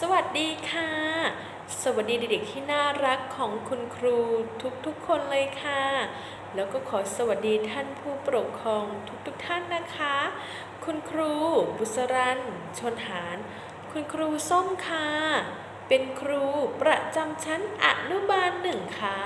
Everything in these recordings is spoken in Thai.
สวัสดีค่ะ สวัสดีเด็กๆที่น่ารักของคุณครูทุกๆคนเลยค่ะ แล้วก็ขอสวัสดีท่านผู้ปกครองทุกๆท่านนะคะ คุณครูบุษรันชนหารคุณครูส้มค่ะ เป็นครูประจำชั้นอนุบาลหนึ่งค่ะ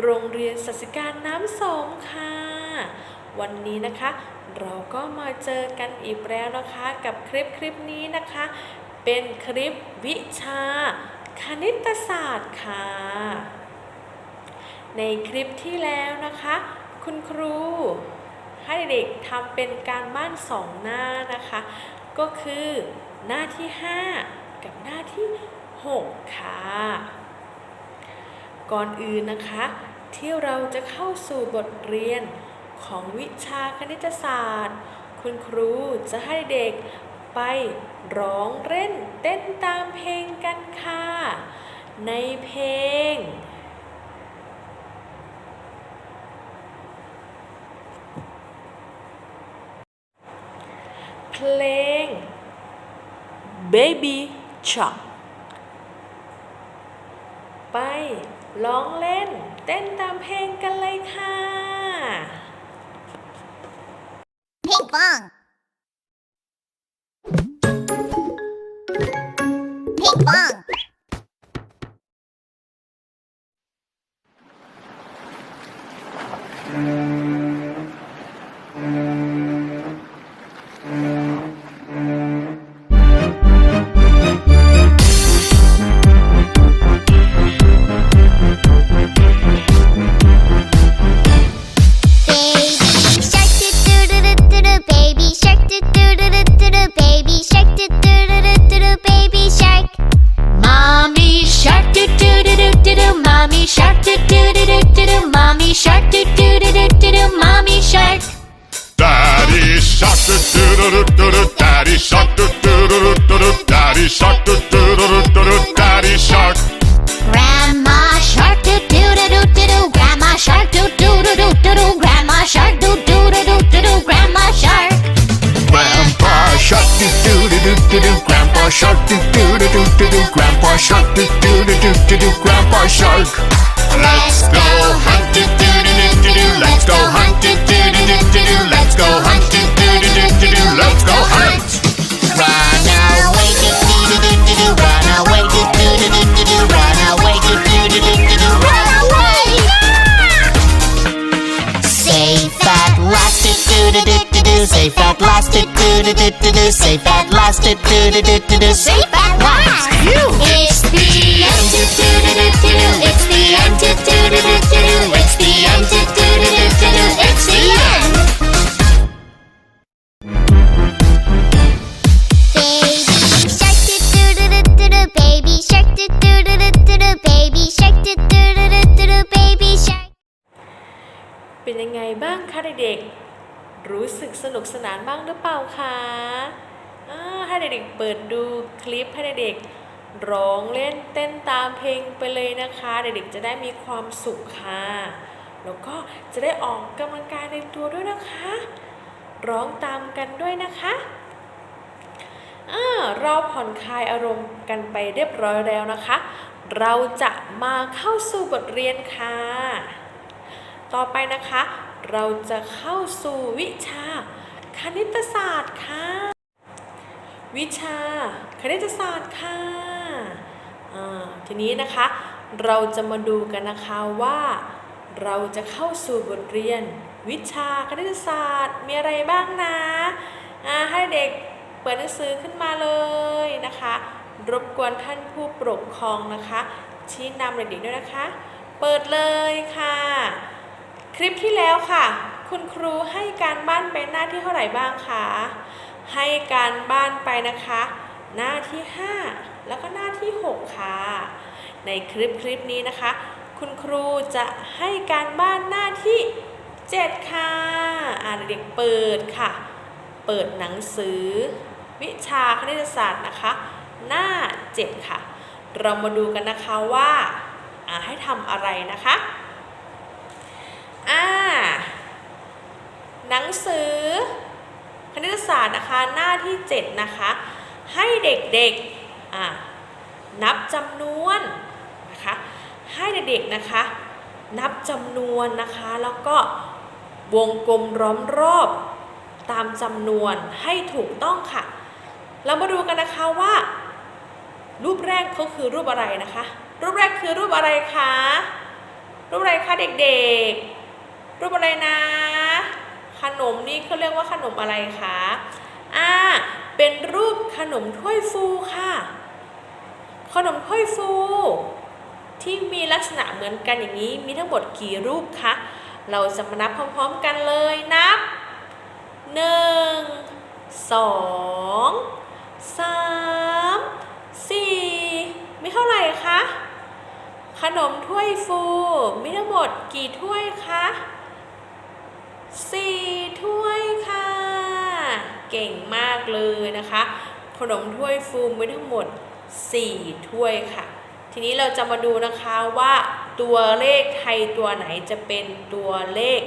โรงเรียนสัสิการน้ำสองค่ะ วันนี้นะคะเราก็มาเจอกันอีกแล้วนะคะ กับคลิปคลิปนี้นะคะ เป็นคลิปวิชาคณิตศาสตร์ค่ะ ในคลิปที่แล้วนะคะ คุณครูให้เด็กทำเป็นการบ้านสองหน้านะคะ ก็คือหน้าที่ 5 กับหน้าที่ 6 ค่ะ ก่อนอื่นนะคะ ที่เราจะเข้าสู่บทเรียนของวิชาคณิตศาสตร์ คุณครูจะให้เด็ก ไปร้องเล่นเต้นตามเพลงกันค่ะ ในเพลง เพลง Baby Shark ไปร้องเล่นเต้นตามเพลงกันเลยค่ะ Ping pong. shark, do do do do do do. Grandpa shark, do do do do do do. Grandpa shark. Let's go hunt, do do do do do do. Let's go hunt, do do do do do do. Let's go hunt, do do do do do do. Let's go hunt. Run away, do do do do do do. Run away, do do do do do do. Run away, do do do do do do. Run away. Safe at last, do do do do do. Safe at last, do do do do do. Safe at last do do do do do. Safe. เด็กๆเปิดดูคลิปให้เด็กๆร้องเล่นเต้นตามเพลงไปเลยนะคะ เด็กๆจะได้มีความสุขค่ะ แล้วก็จะได้ออกกำลังกายในตัวด้วยนะคะ ร้องตามกันด้วยนะคะเราผ่อนคลายอารมณ์กันไปเรียบร้อยแล้วนะคะ เราจะมาเข้าสู่บทเรียนค่ะ ต่อไปนะคะ เราจะเข้าสู่วิชาคณิตศาสตร์ค่ะ วิชาคณิตศาสตร์ค่ะอ่าทีนี้นะคะเราจะมาดูกันนะคะว่าเราจะเข้าสู่บทเรียน วิชาคณิตศาสตร์มีอะไรบ้างนะอ่าให้เด็กเปิดหนังสือขึ้นมาเลยนะคะ รบกวนท่านผู้ปกครองนะคะ ชี้นำเด็กๆด้วยนะคะ เปิดเลยค่ะ คลิปที่แล้วค่ะ คุณครูให้การบ้านไปหน้าที่เท่าไหร่บ้างคะ ให้การบ้านไปนะคะ หน้าที่ 5 แล้วก็หน้าที่ 6 ค่ะ ในคลิปคลิปนี้นะคะ คุณครูจะให้การบ้านหน้าที่ 7 ค่ะ อ่านเด็กเปิดค่ะ เปิดหนังสือ วิชาคณิตศาสตร์นะคะ หน้า 7 ค่ะ เรามาดูกันนะคะว่าอ่าให้ทำอะไรนะคะอ่าหนังสือ คณิตศาสตร์นะคะหน้าที่ 7 นะคะ ให้เด็กๆนับจำนวนนะคะให้เด็กๆนะคะนับจำนวนนะคะแล้วก็วงกลมล้อมรอบตามจำนวนให้ถูกต้องค่ะ เรามาดูกันนะคะว่า รูปแรกเขาคือรูปอะไรนะคะ รูปแรกคือรูปอะไรคะรูปอะไรคะเด็กๆ รูปอะไรนะ ขนมนี่เขาเรียกว่าขนมอะไรคะอ่าเป็นรูปขนมถ้วยฟูค่ะ ขนมถ้วยฟู ที่มีลักษณะเหมือนกันอย่างนี้มีทั้งหมดกี่รูปคะเราจะมานับพร้อมๆกันเลยนับหนึ่งสองสามสี่มีเท่าไหร่คะขนมถ้วยฟู มีทั้งหมดกี่ถ้วยคะ สี่ถ้วยค่ะ เก่งมากเลยนะคะ ขนมถ้วยฟูมีทั้งหมด 4 ถ้วยค่ะ ทีนี้เราจะมาดูนะคะว่าตัวเลขไทยตัวไหนจะเป็นตัวเลข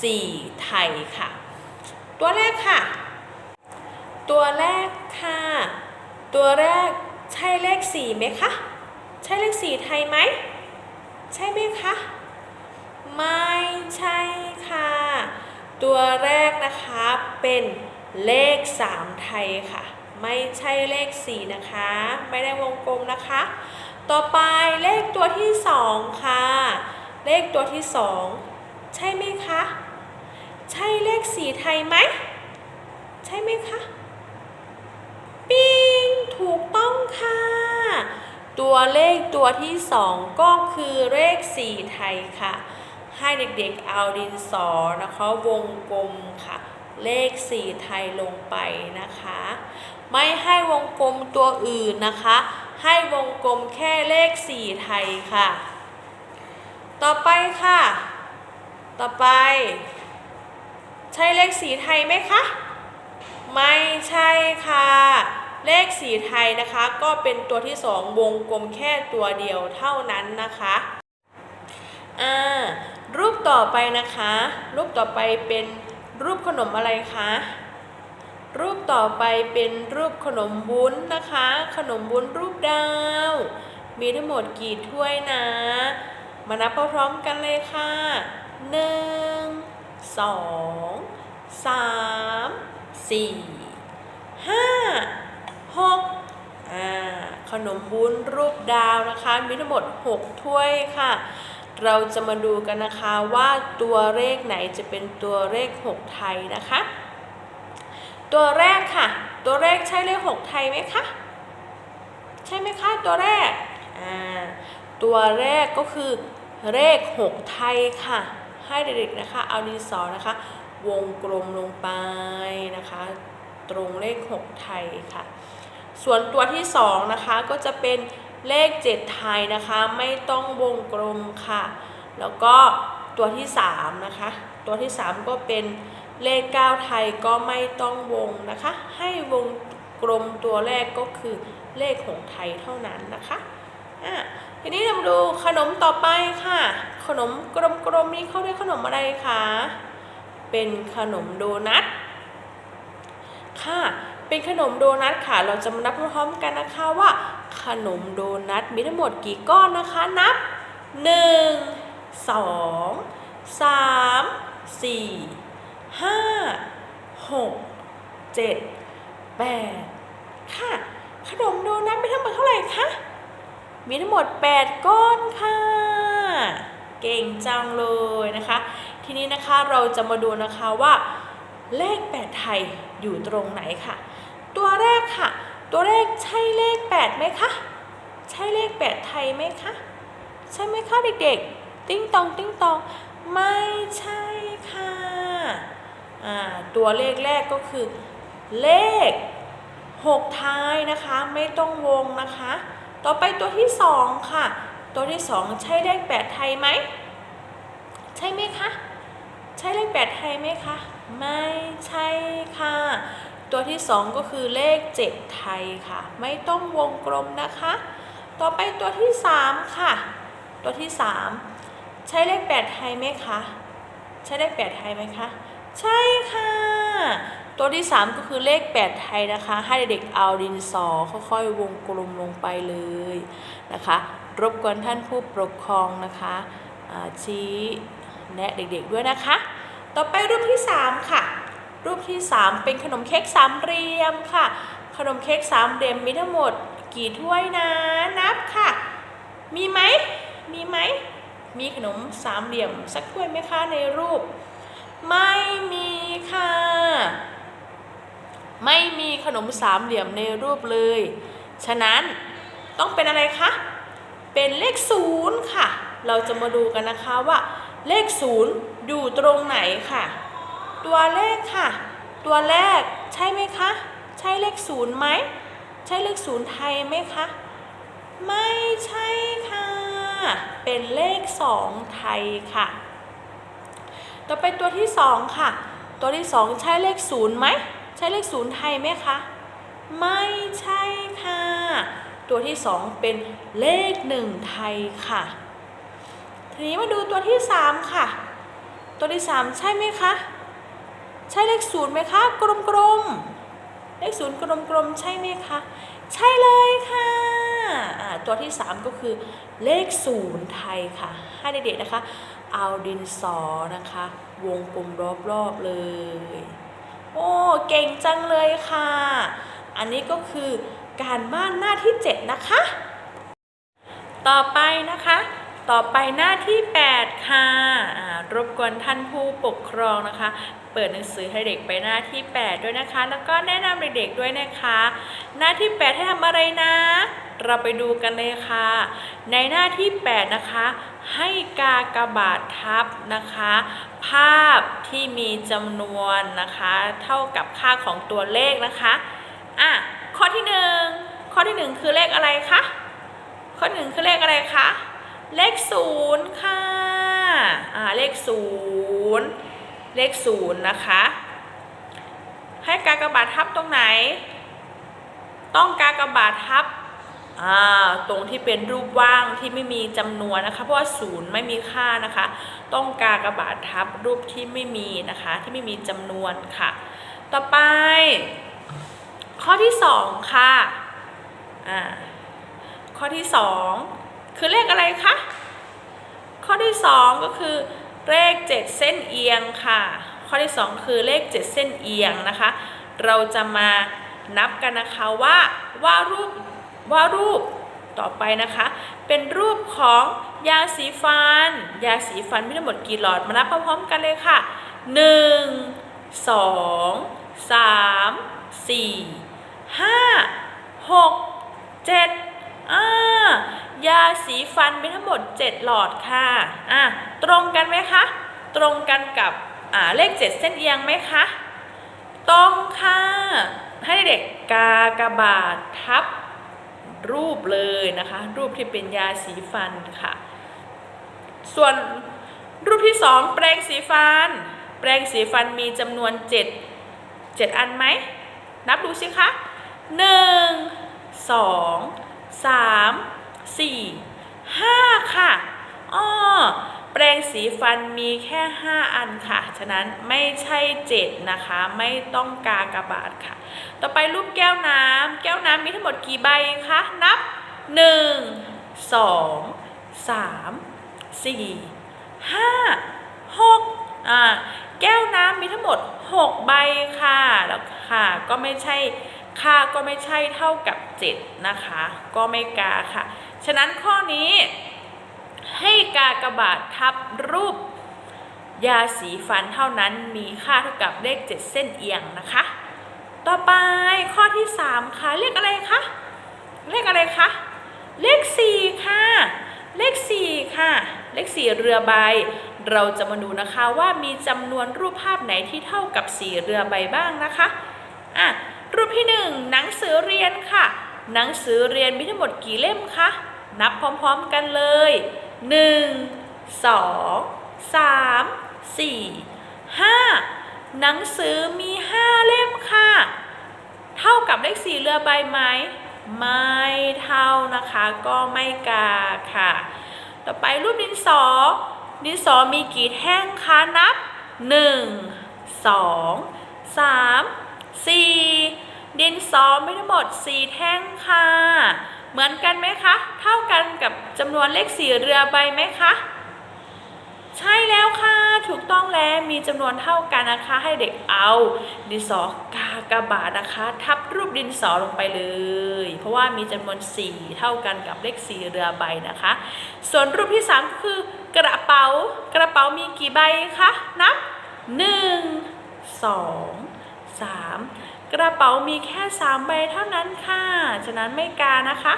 4 ไทยค่ะ ตัวแรกค่ะ ตัวแรกค่ะ ตัวแรกใช่เลข 4ไหมคะ ใช่เลข 4 ไทยไหม ใช่ไหมคะ ไม่ใช่ค่ะ ตัวแรกนะคะเป็นเลข 3 ไทยค่ะ ไม่ใช่เลข 4 นะคะ ไม่ได้วงกลมนะคะ ต่อไปเลขตัวที่ 2 ค่ะ เลขตัวที่ 2 ใช่ไหมคะ ใช่เลข 4 ไทยไหม ใช่ไหมคะปิ้งถูกต้องค่ะ ตัวเลขตัวที่ 2 ก็คือเลข 4 ไทยค่ะ ให้เด็กๆเอาดินสอนะคะวงกลมค่ะ เลข 4 ไทยลงไปนะคะ ไม่ให้วงกลมตัวอื่นนะคะ ให้วงกลมแค่เลข 4 ไทยค่ะ ต่อไปค่ะ ต่อไป ใช่เลข4ไทยไหมคะ ไม่ใช่ค่ะเลข4ไทยนะคะก็เป็นตัวที่ 2 วงกลมแค่ตัวเดียวเท่านั้นนะคะ ต่อไปนะคะ รูปต่อไปเป็นรูปขนมอะไรคะ รูปต่อไปเป็นรูปขนมวุ้นนะคะ ขนมวุ้นรูปดาว มีทั้งหมดกี่ถ้วยนะ มานับพร้อมกันเลยค่ะหนึ่งสองสามสี่ห้าหกอ่าขนมวุ้นรูปดาวนะคะ มีทั้งหมด 6 ถ้วยค่ะ เราจะมาดูกันนะคะว่าตัวเลขไหนจะเป็นตัวเลข 6 ไทยนะคะ ตัวแรกค่ะ ตัวแรกใช่เลข 6 ไทยไหมคะ ใช่ไหมคะตัวแรกอ่าตัวแรกก็คือเลข 6 ไทยค่ะ ให้เด็กๆนะคะ เอาดินสอนะคะ วงกลมลงไปนะคะ ตรงเลข 6 ไทยค่ะ ส่วนตัวที่ 2 นะคะก็จะเป็น เลข 7 ไทยนะคะไม่ต้องวงกลมค่ะ แล้วก็ตัวที่ 3 นะคะ ตัวที่ 3 ก็เป็นเลข 9 ไทยก็ไม่ต้องวงนะคะ ให้วงกลมตัวแรกก็คือเลขของไทยเท่านั้นนะคะอะทีนี้เรามาดูขนมต่อไปค่ะ ขนมกลมๆนี้เขาเรียกขนมอะไรคะเป็นขนมโดนัทค่ะ เป็นขนมโดนัทค่ะ เราจะมานับพร้อมๆกันนะคะว่า ขนมโดนัทมีทั้งหมดกี่ก้อนนะคะ นับ 1 2 3 4 5 6 7 8 ค่ะ ขนมโดนัทมีทั้งหมดเท่าไหร่คะ มีทั้งหมด 8 ก้อนค่ะ เก่งจังเลยนะคะ ทีนี้นะคะเราจะมาดูนะคะว่า เลข 8 ไทยอยู่ตรงไหนค่ะ ตัวแรกค่ะ ตัวแรกใช่เลข8ไหมคะ ใช่เลข 8 ไทยไหมคะ ใช่ไหมคะเด็กๆ ติ้งตองติ้งตอง ไม่ใช่ค่ะตัวเลขแรกก็คือ เลข6ไทยนะคะ ไม่ต้องวงนะคะ ต่อไปตัวที่ 2 ค่ะ ตัวที่ 2 ใช่เลข 8 ไทยไหม ใช่ไหมคะ ใช่เลข 8 ไทยไหมคะ ไม่ใช่ค่ะ ตัวที่ 2 ก็คือเลข 7 ไทยค่ะ ไม่ต้องวงกลมนะคะ ต่อไปตัวที่ 3 ค่ะ ตัวที่ 3 ใช่เลข 8 ไทยไหมคะ ใช่เลข 8 ไทยไหมคะ ใช่ค่ะ ตัวที่ 3 ก็คือเลข 8 ไทยนะคะ ให้เด็กๆเอาดินสอค่อยๆ วงกลมลงไปเลยนะคะ รบกวนท่านผู้ปกครองนะคะชี้แนะเด็กๆด้วยนะคะ ต่อไปรูปที่ 3 ค่ะ รูปที่ 3 เป็นขนมเค้กสามเหลี่ยมค่ะ ขนมเค้กสามเหลี่ยมมีทั้งหมดกี่ถ้วยนะ นับค่ะ มีไหม มีไหม มีขนมสามเหลี่ยมสักถ้วยไหมคะในรูป ไม่มีค่ะ ไม่มีขนมสามเหลี่ยมในรูปเลย ฉะนั้นต้องเป็นอะไรคะ เป็นเลขศูนย์ค่ะ เราจะมาดูกันนะคะว่า เลขศูนย์อยู่ตรงไหนค่ะ ตัวเลขค่ะ ตัวแรกใช่ไหมคะ ใช่เลขศูนย์ไหม ใช่เลขศูนย์ไทยไหมคะ ไม่ใช่ค่ะ เป็นเลขสองไทยค่ะ ต่อไปตัวที่สองค่ะ ตัวที่สองใช่เลขศูนย์ไหม ใช่เลขศูนย์ไทยไหมคะ ไม่ใช่ค่ะ ตัวที่สองเป็นเลขหนึ่งไทยค่ะ ทีนี้มาดูตัวที่สามค่ะ ตัวที่สามใช่ไหมคะ ใช่เลขศูนย์ไหมคะ กลมๆ เลขศูนย์กลมๆ ใช่ไหมคะ ใช่เลยค่ะอ่าตัวที่ 3 ก็คือเลขศูนย์ไทยค่ะ ให้เด็กๆนะคะ เอาดินสอนะคะ วงกลมรอบๆเลย โอ้เก่งจังเลยค่ะ อันนี้ก็คือการบ้านหน้าที่ 7 นะคะ ต่อไปนะคะ ต่อไปหน้าที่ 8 ค่ะรบกวนท่านผู้ปกครองนะคะ เปิดหนังสือให้เด็กไปหน้าที่ 8 ด้วยนะคะ แล้วก็แนะนำเด็กๆด้วยนะคะ หน้าที่ 8 ให้ทำอะไรนะ เราไปดูกันเลยค่ะ ในหน้าที่ 8 นะคะ ให้กากบาททับนะคะ ภาพที่มีจำนวนนะคะ เท่ากับค่าของตัวเลขนะคะอะข้อที่ 1 ข้อที่ 1 คือเลขอะไรคะข้อหนึ่งคือเลขอะไรคะ เลขศูนย์ค่ะอ่าเลขศูนย์เลขศูนย์นะคะ ให้กากบาททับตรงไหน ต้องกากบาททับอ่าตรงที่เป็นรูปว่างที่ไม่มีจำนวนนะคะ เพราะว่าศูนย์ไม่มีค่านะคะ ต้องกากบาททับรูปที่ไม่มีนะคะ ที่ไม่มีจำนวนค่ะ ต่อไป ข้อที่สองค่ะอ่าข้อที่2 คือเลขอะไรคะ ข้อที่ 2 ก็คือเลข 7 เส้นเอียงค่ะ ข้อที่ 2 คือเลข 7 เส้นเอียงนะคะ เราจะมานับกันนะคะว่าว่ารูปว่ารูปต่อไปนะคะ เป็นรูปของยาสีฟัน ยาสีฟันมีทั้งหมดกี่หลอดมานับพร้อมๆกันเลยค่ะ 1 2 3 4 5 6 7อ่า ยาสีฟันมีทั้งหมด 7 หลอดค่ะอะตรงกันไหมคะ ตรงกันกับอ่าเลข 7 เส้นเอียงไหมคะ ตรงค่ะ ให้เด็กกากระบาททับรูปเลยนะคะ รูปที่เป็นยาสีฟันค่ะ ส่วนรูปที่ 2 แปรงสีฟัน แปรงสีฟันมีจำนวน 7 7 อันไหม นับดูสิคะ 1 2 3 4 5ค่ะอ้อแปรงสีฟันมีแค่ 5 อันค่ะ ฉะนั้นไม่ใช่ 7 นะคะ ไม่ต้องกากบาทค่ะ ต่อไปรูปแก้วน้ำ แก้วน้ำมีทั้งหมดกี่ใบคะ นับ 1 2 3 4 5 6อ่า แก้วน้ำมีทั้งหมด 6 ใบค่ะ แล้วค่ะ ก็ไม่ใช่ ค่าก็ไม่ใช่เท่ากับ 7 นะคะ ก็ไม่กาค่ะ ฉะนั้นข้อนี้ให้กากบาททับรูปยาสีฟันเท่านั้นมีค่าเท่ากับเลข 7 เส้นเอียงนะคะ ต่อไปข้อที่ 3 ค่ะ เลขอะไรคะ เลขอะไรคะ เลข 4 ค่ะ เลข 4 ค่ะ เลข 4 เรือใบ เราจะมาดูนะคะว่ามีจำนวนรูปภาพไหนที่เท่ากับ4เรือใบบ้างนะคะอะรูปที่ 1 หนังสือเรียนค่ะ หนังสือเรียนมีทั้งหมดกี่เล่มคะ นับพร้อมๆกันเลย 1 2 3 4 5 หนังสือมี 5 เล่มค่ะ เท่ากับเลขสี่เรือใบไหม ไม่เท่านะคะก็ไม่กาค่ะ ต่อไปรูปดินสอ ดินสอมีกี่แท่งคะนับ 1 2 3สอมีทั้งหมด 4 แท่งค่ะ เหมือนกันไหมคะ เท่ากันกับจำนวนเลขสี่เรือใบไหมคะ ใช่แล้วค่ะ ถูกต้องแล้วมีจำนวนเท่ากันนะคะ ให้เด็กเอาดินสอกากบาทนะคะ ทับรูปดินสอลงไปเลย เพราะว่ามีจำนวน 4 เท่ากันกับเลขสี่เรือใบนะคะ ส่วนรูปที่ 3 คือกระเป๋ากระเป๋ามีกี่ใบคะนับ 1 2 3 กระเป๋ามีแค่ 3 ใบเท่านั้นค่ะ ฉะนั้นไม่กานะคะ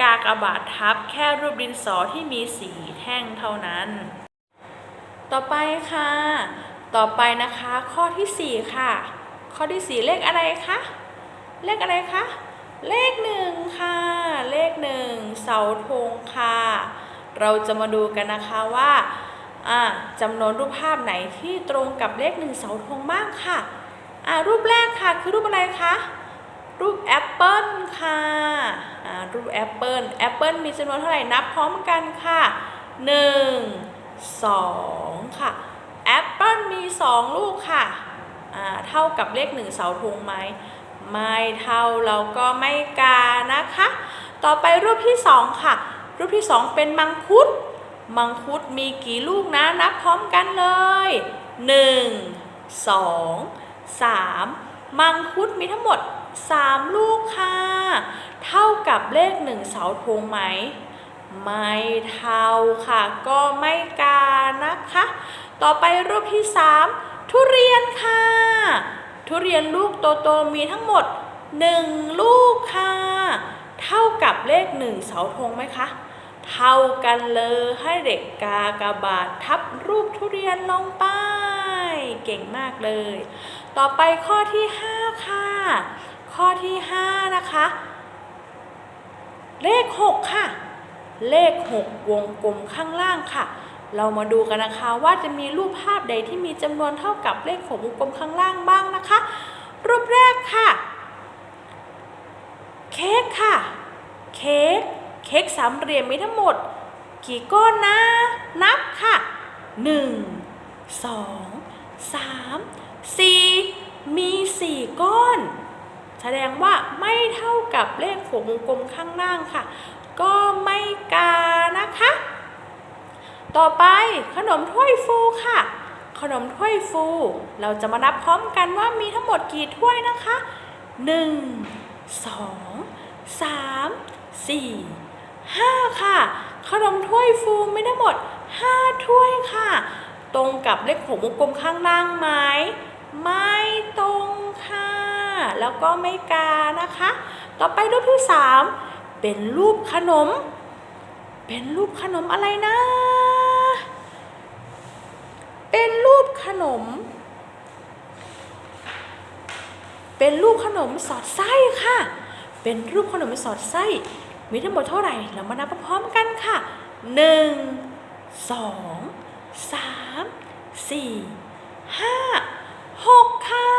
กากระบาททับแค่รูปดินสอที่มี4แท่งเท่านั้น ต่อไปค่ะ ต่อไปนะคะ ข้อที่ 4 ค่ะ ข้อที่ 4 เลขอะไรคะ เลขอะไรคะ เลขหนึ่งค่ะ เลขหนึ่งเสาธงค่ะ เราจะมาดูกันนะคะว่าอ่าจำนวนรูปภาพไหนที่ตรงกับเลขหนึ่งเสาธงบ้างค่ะ อ่ารูปแรกค่ะคือรูปอะไรคะ รูปแอปเปิลค่ะอ่ารูปแอปเปิลแอปเปิลมีจำนวนเท่าไหร่นับพร้อมกันค่ะหนึ่งสองค่ะแอปเปิลมีสองลูกค่ะอ่าเท่ากับเลขหนึ่งเสาธงไหมไม่เท่าเราก็ไม่กานะคะ ต่อไปรูปที่สองค่ะ รูปที่สองเป็นมังคุดมังคุดมีกี่ลูกนะ นับพร้อมกันเลยหนึ่ งสามมังคุดมีทั้งหมด 3 ลูกค่ะ เท่ากับเลขหนึ่งเสาธงไหม ไม่เท่าค่ะ ก็ไม่กานะคะ ต่อไปรูปที่ 3 ทุเรียนค่ะ ทุเรียนลูกโตๆมีทั้งหมด 1 ลูกค่ะ เท่ากับเลขหนึ่งเสาธงไหมคะเท่ากันเลยให้เด็กกากระบาททับรูปทุเรียนลงไป เก่งมากเลย ต่อไปข้อที่ 5 ค่ะ ข้อที่ 5 นะคะ เลข 6 ค่ะ เลข 6 วงกลมข้างล่างค่ะ เรามาดูกันนะคะว่าจะมีรูปภาพใดที่มีจำนวนเท่ากับเลข6วงกลมข้างล่างบ้างนะคะ รูปแรกค่ะ เค้กค่ะ เค้ก เค้กสามเหลี่ยมมีทั้งหมด กี่ก้อนนะ นับค่ะ 1 2 3 4 มี 4 ก้อน แสดงว่าไม่เท่ากับเลขหัววงกลมข้างล่างค่ะ ก็ไม่กานะคะ ต่อไปขนมถ้วยฟูค่ะ ขนมถ้วยฟู เราจะมานับพร้อมกันว่ามีทั้งหมดกี่ถ้วยนะคะ 1 2 3 4 5 ค่ะ ขนมถ้วยฟูมีทั้งหมด 5 ถ้วยค่ะ ตรงกับเลขหัววงกลมข้างล่างไหม ไม่ตรงค่ะ แล้วก็ไม่กานะคะ ต่อไปรูปที่ 3 เป็นรูปขนม เป็นรูปขนมอะไรนะ เป็นรูปขนม เป็นรูปขนมสอดไส้ค่ะ เป็นรูปขนมสอดไส้ มีทั้งหมดเท่าไหร่ เรามานับพร้อมกันค่ะ 1 2 3 4 5 6 ค่ะ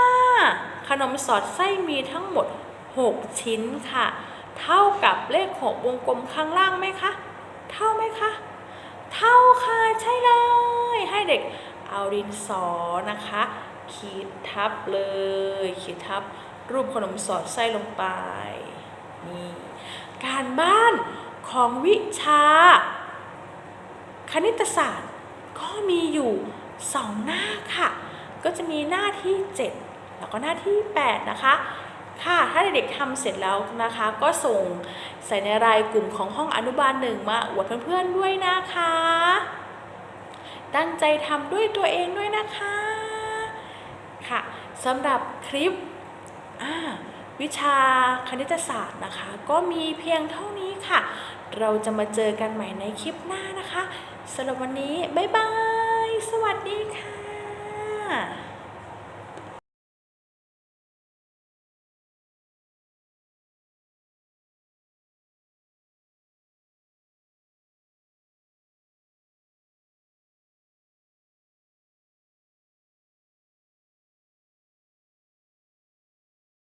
ขนมสอดไส้มีทั้งหมด 6 ชิ้นค่ะ เท่ากับเลข 6 วงกลมข้างล่างไหมคะ เท่าไหมคะ เท่าค่ะใช่เลย ให้เด็กเอาดินสอนะคะ ขีดทับเลย ขีดทับรูปขนมสอดไส้ลงไป นี่การบ้านของวิชา คณิตศาสตร์ก็มีอยู่สองหน้าค่ะ ก็จะมีหน้าที่ 7 แล้วก็หน้าที่ 8 นะคะ ค่ะ ถ้าเด็กๆทำเสร็จแล้วนะคะ ก็ส่งใส่ในรายกลุ่มของห้องอนุบาลหนึ่งมาอวดเพื่อนๆด้วยนะคะ ตั้งใจทำด้วยตัวเองด้วยนะคะ ค่ะสำหรับคลิปวิชาคณิตศาสตร์นะคะ ก็มีเพียงเท่านี้ค่ะ เราจะมาเจอกันใหม่ในคลิปหน้านะคะสำหรับวันนี้ บ๊ายบาย สวัสดีค่ะ yeah.